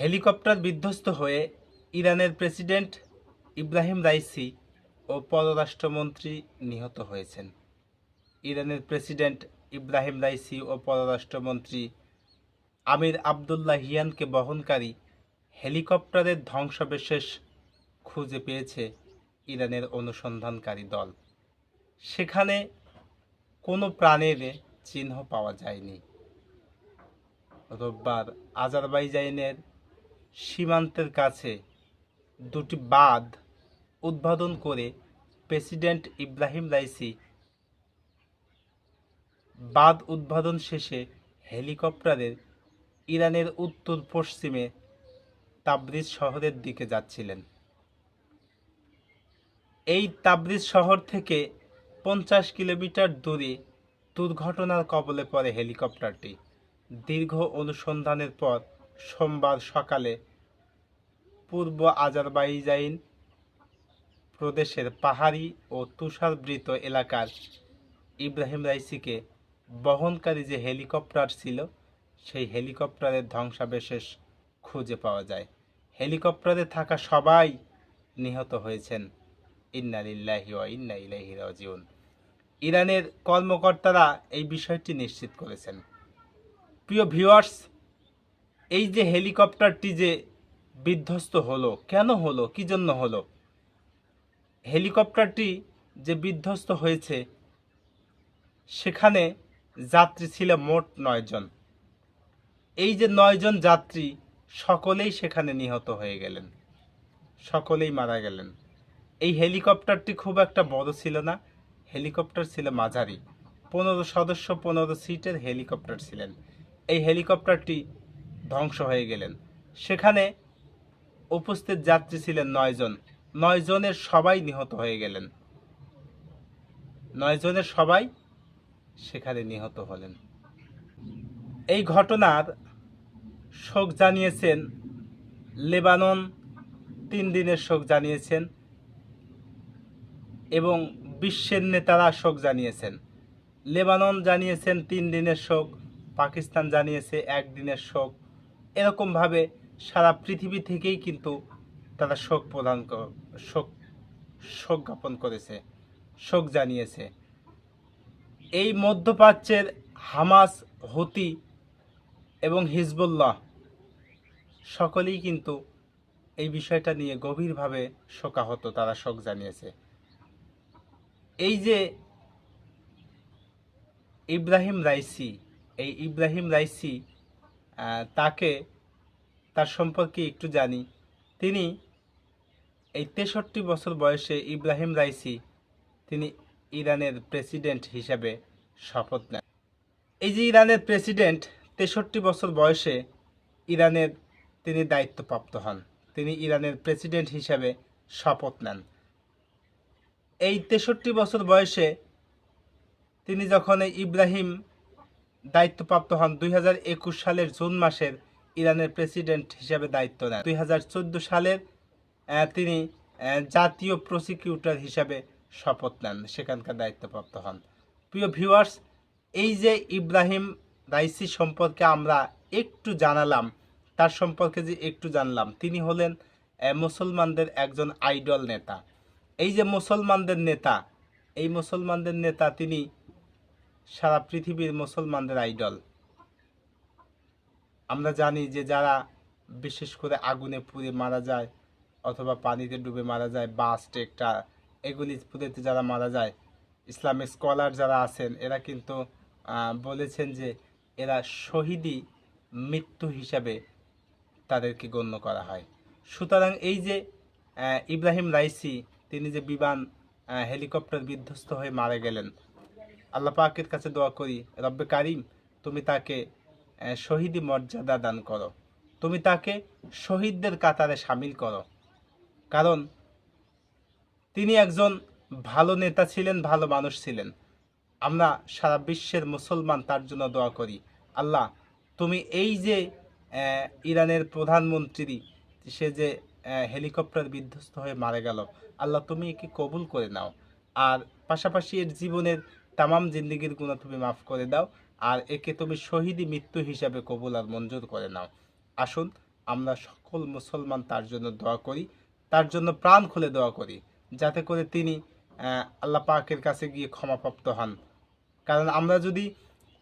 Helicopter বিধ্বস্ত হয়ে ইরানের প্রেসিডেন্ট ইব্রাহিম রাইসি ও পররাষ্ট্রমন্ত্রী নিহত হয়েছেন। ইরানের প্রেসিডেন্ট ইব্রাহিম রাইসি ও পররাষ্ট্রমন্ত্রী আমির আবদুল্লাহ হিয়ানকে বহনকারী হেলিকপ্টারের ধ্বংসাবশেষ খুঁজে পেয়েছে ইরানের অনুসন্ধানকারী দল। সেখানে কোনো প্রাণের চিহ্ন পাওয়া যায়নি। রোববার আজারবাইজানের সীমান্তের কাছে দুটি বাঁধ উদ্বোধন করে প্রেসিডেন্ট ইব্রাহিম রাইসি বাঁধ উদ্বোধন শেষে হেলিকপ্টারের ইরানের উত্তর পশ্চিমে তাবরিজ শহরের দিকে যাচ্ছিলেন। এই তাবরিজ শহর থেকে পঞ্চাশ কিলোমিটার দূরে দুর্ঘটনার কবলে পড়ে হেলিকপ্টারটি। দীর্ঘ অনুসন্ধানের পর সোমবার সকালে পূর্ব আজারবাইজাইন প্রদেশের পাহাড়ি ও তুষারবৃত এলাকার ইব্রাহিম রাইসিকে বহনকারী যে হেলিকপ্টার ছিল, সেই হেলিকপ্টারের ধ্বংসাবশেষ খুঁজে পাওয়া যায়। হেলিকপ্টারে থাকা সবাই নিহত হয়েছেন। ইন্না লিল্লাহি ওয়া ইন্না ইলাইহি রাজিউন। ইরানের কর্মকর্তারা এই বিষয়টি নিশ্চিত করেছেন। প্রিয় ভিউয়ার্স এই যে হেলিকপ্টারটি যে বিধ্বস্ত হলো, কেন হলো, কি জন্য হলো? হেলিকপ্টারটি যে বিধ্বস্ত হয়েছে, সেখানে যাত্রী ছিল মোট নয়জন এই যে নয়জন যাত্রী, সকলেই সেখানে নিহত হয়ে গেলেন। সকলেই মারা গেলেন। এই হেলিকপ্টারটি খুব একটা বড় ছিল না। হেলিকপ্টার ছিল মাঝারি। পনেরো সদস্য পনেরো সিটের হেলিকপ্টার ছিলেন। এই হেলিকপ্টারটি ধ্বংস হয়ে গেলেন। সেখানে উপস্থিত যাত্রী ছিলেন নয়জন নয়জনের সবাই নিহত হয়ে গেলেন। নয়জনের সবাই সেখানে নিহত হলেন। এই ঘটনার শোক জানিয়েছেন লেবানন, তিন দিনের শোক জানিয়েছেন এবং বিশ্বের নেতারা শোক জানিয়েছেন। লেবানন জানিয়েছেন তিন দিনের শোক, পাকিস্তান জানিয়েছে একদিনের শোক। এরকমভাবে সারা পৃথিবী থেকেই কিন্তু তারা শোক প্রদান শোক শোক জ্ঞাপন করেছে, শোক জানিয়েছে। এই মধ্যপ্রাচ্যের হামাস, হুতি এবং হিজবুল্লাহ সকলেই কিন্তু এই বিষয়টা নিয়ে গভীরভাবে শোকাহত, তারা শোক জানিয়েছে। এই যে ইব্রাহিম রাইসি, এই ইব্রাহিম রাইসি তাকে, তার সম্পর্কে একটু জানি। তিনি এই তেষট্টি বছর বয়সে ইব্রাহিম রাইসি, তিনি ইরানের প্রেসিডেন্ট হিসাবে শপথ নেন। এই যে ইরানের প্রেসিডেন্ট, তেষট্টি বছর বয়সে ইরানের তিনি দায়িত্বপ্রাপ্ত হন। তিনি ইরানের প্রেসিডেন্ট হিসাবে শপথ নেন। এই তেষট্টি বছর বয়সে তিনি যখন ইব্রাহিম দায়িত্বপ্রাপ্ত হন দুই সালের জুন মাসের ইরানের প্রেসিডেন্ট হিসাবে দায়িত্ব নেন। দুই হাজার চোদ্দ সালের তিনি জাতীয় প্রসিকিউটর হিসাবে শপথ নেন, সেখানকার দায়িত্বপ্রাপ্ত হন। প্রিয় ভিউয়ার্স, এই যে ইব্রাহিম রাইসি সম্পর্কে আমরা একটু জানালাম, তার সম্পর্কে যে একটু জানলাম, তিনি হলেন মুসলমানদের একজন আইডল নেতা। এই যে মুসলমানদের নেতা, এই মুসলমানদের নেতা তিনি সারা পৃথিবীর মুসলমানদের আইডল। আমরা জানি যে যারা বিশেষ করে আগুনে পুড়ে মারা যায় অথবা পানিতে ডুবে মারা যায় বাস টেকটা এগুলি পুড়েতে যারা মারা যায় ইসলামিক স্কলার যারা আছেন, এরা কিন্তু বলেছেন যে এরা শহীদি মৃত্যু হিসাবে তাদেরকে গণ্য করা হয়। সুতরাং এই যে ইব্রাহিম রাইসি, তিনি যে বিমান হেলিকপ্টার বিধ্বস্ত হয়ে মারা গেলেন আল্লাহ পাকের কাছে দোয়া করি, রব্বে কারিম, তুমি তাকে শহীদি মর্যাদা দান করো। তুমি তাকে শহীদদের কাতারে সামিল করো। কারণ তিনি একজন ভালো নেতা ছিলেন, ভালো মানুষ ছিলেন। আমরা সারা বিশ্বের মুসলমান, তার জন্য দোয়া করি, আল্লাহ, তুমি এই যে ইরানের প্রধানমন্ত্রী, সে যে হেলিকপ্টার বিধ্বস্ত হয়ে মারা গেল, আল্লাহ, তুমি একে কবুল করে নাও। আর পাশাপাশি এর জীবনের তামাম জিন্দিগির গুণা তুমি মাফ করে দাও, আর একে তুমি শহীদি মৃত্যু হিসাবে কবুল আর মঞ্জুর করে নাও। আসুন, আমরা সকল মুসলমান তার জন্য দোয়া করি, তার জন্য প্রাণ খুলে দোয়া করি, যাতে করে তিনি আল্লাহ পাকের কাছে গিয়ে ক্ষমাপ্রাপ্ত হন। কারণ আমরা যদি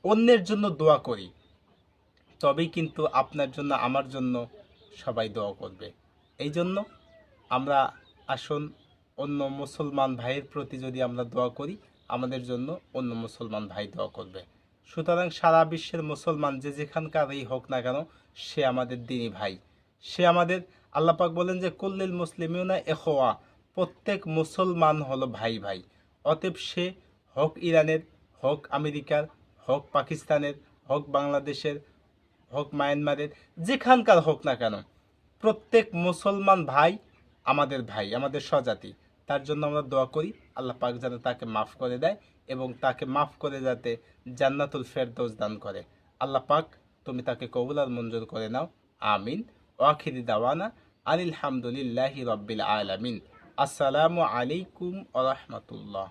অন্যের জন্য দোয়া করি, তবেই কিন্তু আপনার জন্য, আমার জন্য সবাই দোয়া করবে। এই জন্য আমরা আসুন, অন্য মুসলমান ভাইয়ের প্রতি যদি আমরা দোয়া করি আমাদের জন্য অন্য মুসলমান ভাই দোয়া করবে। সুতরাং সারা বিশ্বের মুসলমান যে যেখানকারই হোক না কেন, সে আমাদের দিনী ভাই। সে আমাদের আল্লাপাক বলেন যে, কুল্লিল মুসলিমিউনা এখোয়া প্রত্যেক মুসলমান হলো ভাই ভাই। অতএব সে হোক ইরানের, হোক আমেরিকার, হোক পাকিস্তানের, হোক বাংলাদেশের, হোক মায়ানমারের, যেখানকার হোক না কেন, প্রত্যেক মুসলমান ভাই আমাদের ভাই, আমাদের স্বজাতি। তার জন্য আমরা দোয়া করি আল্লাহ পাক যেন তাকে মাফ করে দেয় এবং তাকে মাফ করে যাতে জান্নাতুল ফেরদৌস দান করে। আল্লাহ পাক, তুমি তাকে কবুল আর মঞ্জুর করে নাও। আমিন। ওয়াখিরি দাওয়ানা আনিল হামদুলিল্লাহি রব্বিল আলামিন। আসসালামু আলাইকুম আ রহমতুল্লাহ।